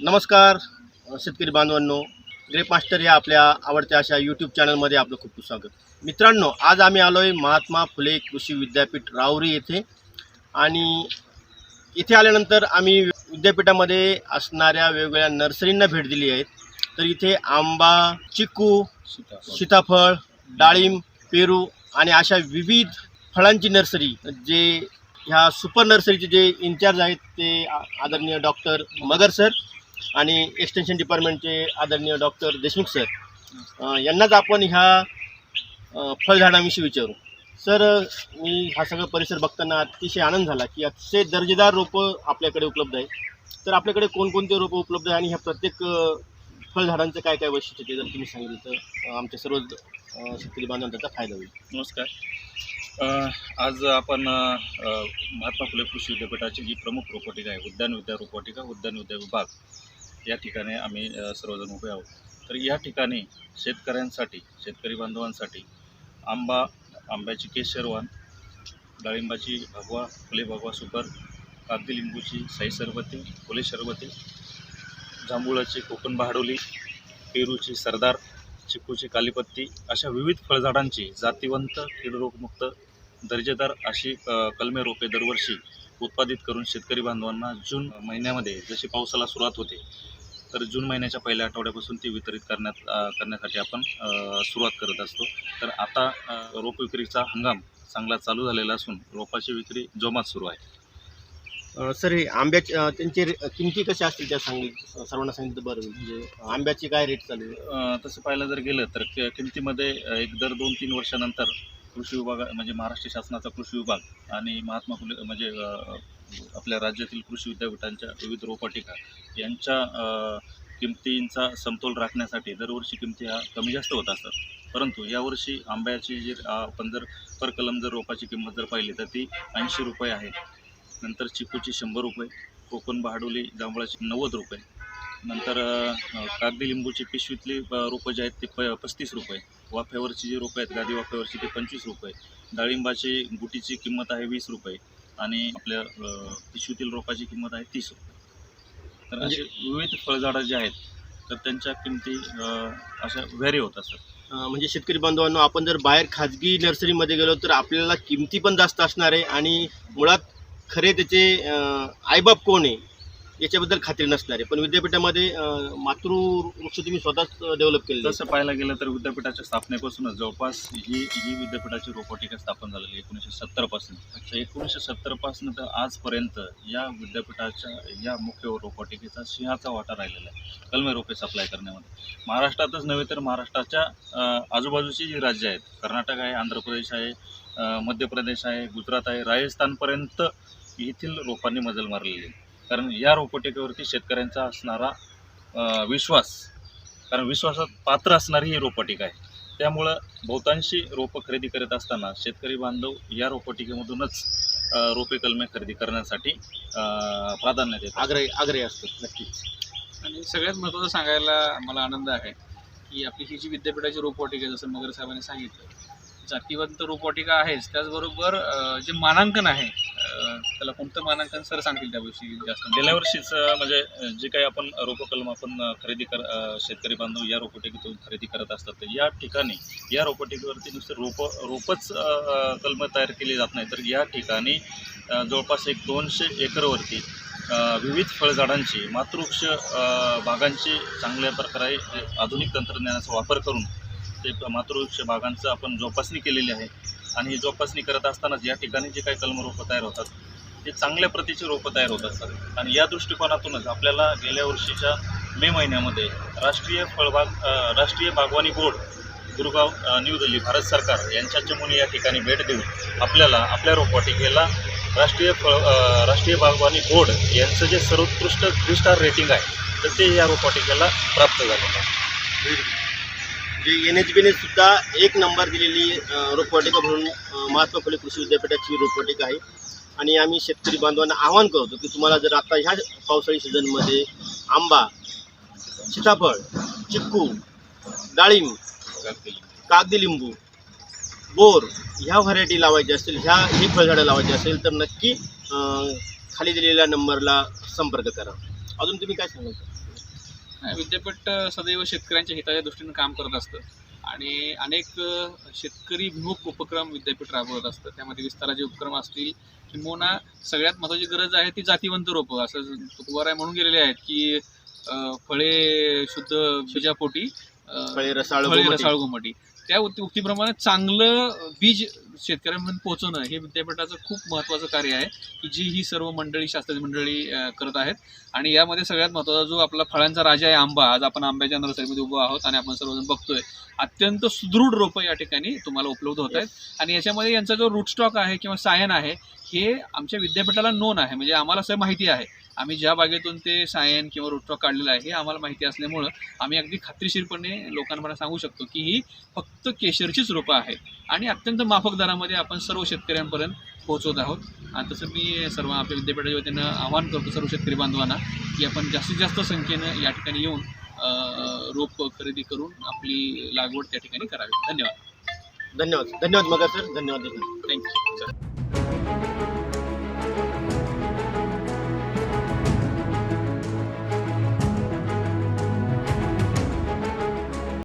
नमस्कार शेतकरी बांधवांनो ग्रेप मास्टर या आपल्या आवडत्या अशा यूट्यूब चॅनलमध्ये आपलं खूप खूप स्वागत. मित्रांनो आज आम्ही आलो आहे महात्मा फुले कृषी विद्यापीठ राहुरी येथे. आणि इथे आल्यानंतर आम्ही विद्यापीठामध्ये असणाऱ्या वेगवेगळ्या नर्सरींना भेट दिली आहेत तर इथे आंबा चिकू सीताफळ. डाळिंब पेरू आणि अशा विविध फळांची नर्सरी. जे ह्या सुपर नर्सरीचे जे इन्चार्ज आहेत ते आदरणीय डॉक्टर मगर सर आणि एक्सटेन्शन डिपार्टमेंटचे आदरणीय डॉक्टर देशमुख सर यांनाच आपण ह्या फळझाडांविषयी विचारू. सर मी हा सगळा परिसर बघताना अतिशय आनंद झाला की अतिशय दर्जेदार रोपं आपल्याकडे उपलब्ध आहे तर आपल्याकडे कोणकोणते रोपं उपलब्ध आहे आणि ह्या प्रत्येक फळझाडांचं काय काय वैशिष्ट्य ते जर तुम्ही सांगितलं तर आमच्या सर्व शेतकरी बांधवांना त्याचा फायदा होईल. नमस्कार. आज आपण महात्मा फुले कृषी विद्यापीठाची जी प्रमुख रोपवाटिका आहे उद्यान विद्या रोपवाटिका उद्यान विद्या विभाग या ठिकाणी आम्ही सर्वजण उभे आहोत. तर या ठिकाणी शेतकऱ्यांसाठी शेतकरी बांधवांसाठी आंबा आंब्याची केशरवान डाळिंबाची भगवा फुले भगवा सुपर कागदी लिंबूची साई सरबती फुले सरबती जांभुळाची कोकण बहाडोली पेरूची सरदार चिकूची कालीपत्ती अशा विविध फळझाडांची जातिवंत कीडरोगमुक्त दर्जेदार अशी कलमे रोपे दरवर्षी उत्पादित करून शेतकरी बांधवांना जून महिन्यामध्ये जशी पावसाला सुरुवात होते तर जून महिन्याच्या पहिल्या आठवड्यापासून ती वितरित करण्यात करण्यासाठी आपण सुरुवात करत असतो तर आता रोप विक्रीचा हंगाम चांगला चालू झालेला असून रोपाची विक्री जोमात सुरू आहे सर हे आंब्याचे अ, त्यांचे रे- किमती कशा असतील त्या सांगितलं सर्वांना सांगितलं बरं. म्हणजे आंब्याची काय रेट चालू आहे तसं पाहायला जर गेलं तर किमतीमध्ये एक दर दोन तीन वर्षानंतर कृषी विभाग म्हणजे महाराष्ट्र शासनाचा कृषी विभाग आणि महात्मा फुले म्हणजे आपल्या राज्यातील कृषी विद्यापीठांच्या विविध रोपवाटिका यांच्या किमतींचा समतोल राखण्यासाठी दरवर्षी किमती ह्या कमी जास्त होत असतात. परंतु यावर्षी आंब्याची जी आपण जर पर कलम जर रोपाची किंमत जर पाहिली तर ती ऐंशी रुपये आहे. नंतर चिकूची शंभर रुपये कोकण बहाडोली जांभळाची नव्वद रुपये नंतर कागदी लिंबूची पिशवीतली रोपं जी आहेत ते प पस्तीस रुपये. वाफ्यावरची जी रोपं आहेत गादी वाफ्यावरची ती पंचवीस रुपये. डाळिंबाची गुटीची किंमत आहे वीस रुपये आणि आपल्या पिशवीतील रोपाची किंमत आहे तीस रुपये. तर म्हणजे- असे विविध फळझाडं जे आहेत तर त्यांच्या किमती अशा व्हॅरी होत असतात म्हणजे शेतकरी बांधवांनो आपण जर बाहेर खाजगी नर्सरीमध्ये गेलो तर आपल्याला किमती पण जास्त असणार आहे आणि मुळात खरे त्याचे आईबाप कोण आहे? याच्याबद्दल खात्री नसणारे. पण विद्यापीठामध्ये मातृवृक्ष तुम्ही स्वतःच डेव्हलप केले तसं पाहायला गेलं तर विद्यापीठाच्या स्थापनेपासूनच जवळपास ही ही विद्यापीठाची रोपवाटिका स्थापन झालेली एकोणीसशे सत्तरपासून. अच्छा एकोणीसशे सत्तरपासून तर आजपर्यंत या विद्यापीठाच्या या मुख्य रोपवाटिकेचा सिंहाचा वाटा राहिलेला आहे. कलमे रोपे सप्लाय करण्यामध्ये. महाराष्ट्रातच नव्हे तर महाराष्ट्राच्या आजूबाजूची जी राज्य आहेत कर्नाटक आहे आंध्र प्रदेश आहे मध्य प्रदेश आहे गुजरात आहे राजस्थानपर्यंत येथील रोपांनी मजल मारलेली आहे. कारण या रोपवाटिकेवरती शेतकऱ्यांचा असणारा विश्वास कारण विश्वासात पात्र असणारी ही रोपवाटिका आहे. त्यामुळं बहुतांशी रोपं खरेदी करत असताना शेतकरी बांधव या रोपवाटिकेमधूनच रोपे कलमे खरेदी करण्यासाठी प्राधान्य देतात. आग्रही आग्रही असतात नक्कीच. आणि सगळ्यात महत्त्वाचं सांगायला मला आनंद आहे की आपली ही जी विद्यापीठाची रोपवाटिका आहे, जसं मगर साहेबांनी सांगितलं जातीवंत रोपवाटिका आहेच. त्याचबरोबर जे मानांकन आहे त्याला कोणतं मानांकन सर सांगतील त्याविषयी जास्त? गेल्या वर्षीच म्हणजे जे काही आपण रोपकलम आपण खरेदी कर शेतकरी बांधव या रोपवाटिकेतून खरेदी करत असतात तर या ठिकाणी या रोपवाटिकेवरती नुसते रोप रोपच कलम तयार केली जात नाही. तर या ठिकाणी जवळपास एक दोनशे एकरवरती विविध फळझाडांची मातृवृक्ष बागांची चांगल्या प्रकारे आधुनिक तंत्रज्ञानाचा वापर करून ते मातृवृक्ष बागांचं आपण जोपासणी केलेली आहे. आणि ही जोपासणी करत असतानाच या ठिकाणी जे काही कलमरोपं तयार होतात ते चांगल्या प्रतीचे रोपं तयार होत असतात. आणि या दृष्टिकोनातूनच आपल्याला गेल्या वर्षीच्या मे महिन्यामध्ये राष्ट्रीय फळबाग राष्ट्रीय बागवानी बोर्ड गुरगाव न्यू दिल्ली भारत सरकार यांच्या चमूने या ठिकाणी भेट देऊन आपल्याला आपल्या रोपवाटिकेला राष्ट्रीय फळ राष्ट्रीय बागवानी बोर्ड यांचं जे सर्वोत्कृष्ट थ्री स्टार रेटिंग आहे तर ते या रोपवाटिकेला प्राप्त झालेलं आहे. जे एन एच बीने सुद्धा एक नंबर दिलेली रोपवाटिका म्हणून महात्मा फुले कृषी विद्यापीठाची रोपवाटिका आहे. आणि आम्ही शेतकरी बांधवांना आवाहन करतो की तुम्हाला जर आता ह्या पावसाळी सीझनमध्ये आंबा सीताफळ चिक्कू डाळिंब कागदी लिंबू बोर ह्या व्हरायटी लावायची असतील ह्या ही फळझाडं लावायची असेल तर नक्की खाली दिलेल्या नंबरला संपर्क करा. अजून तुम्ही काय सांगाल? विद्यापीठ सदैव शेतकऱ्यांच्या हिताच्या दृष्टीने काम करत असतं. आणि अनेक शेतकरी विमुख उपक्रम विद्यापीठ राबवत असतं. त्यामध्ये विस्ताराचे उपक्रम असतील किंबहुना सगळ्यात महत्त्वाची गरज आहे ती जातीवंत रोपं. असं तुकोबाराय म्हणून गेलेले आहेत की फळे शुद्ध बीजापोटी अ, फळे रसाळ. रसाळ गोमटी. त्या उक्ती उक्तीप्रमाणे चांगलं बीज शेतकऱ्यांपर्यंत पोहोचवणं हे विद्यापीठाचं खूप महत्त्वाचं कार्य आहे की जी ही सर्व मंडळी शास्त्रज्ञ मंडळी करत आहेत. आणि यामध्ये सगळ्यात महत्त्वाचा जो आपला फळांचा राजा आहे आंबा आज आपण आंब्याच्या नर्सरीमध्ये उभं आहोत आणि आपण सर्वजण बघतोय अत्यंत सुदृढ रोपं या ठिकाणी तुम्हाला उपलब्ध होत आहेत. आणि याच्यामध्ये यांचा जो रूट स्टॉक आहे किंवा सायन आहे हे आमच्या विद्यापीठाला नोन आहे. म्हणजे आम्हाला सगळं माहिती आहे. आम्ही ज्या बागेतून ते सायन किंवा रूट स्टॉक काढलेलं आहे हे आम्हाला माहिती असल्यामुळं आम्ही अगदी खात्रीशीरपणे लोकांना सांगू शकतो की ही फक्त केशरचीच रोपं आहेत आणि अत्यंत माफक दरामध्ये आपण सर्व शेतकऱ्यांपर्यंत पोहोचवत आहोत. आणि तसं मी सर्व आपल्या विद्यापीठाच्या वतीनं आवाहन करतो सर्व शेतकरी बांधवांना की आपण जास्तीत जास्त संख्येनं या ठिकाणी येऊन रोप खरेदी करून आपली लागवड त्या ठिकाणी करावी. धन्यवाद. धन्यवाद. धन्यवाद मगर सर. धन्यवाद. थँक्यू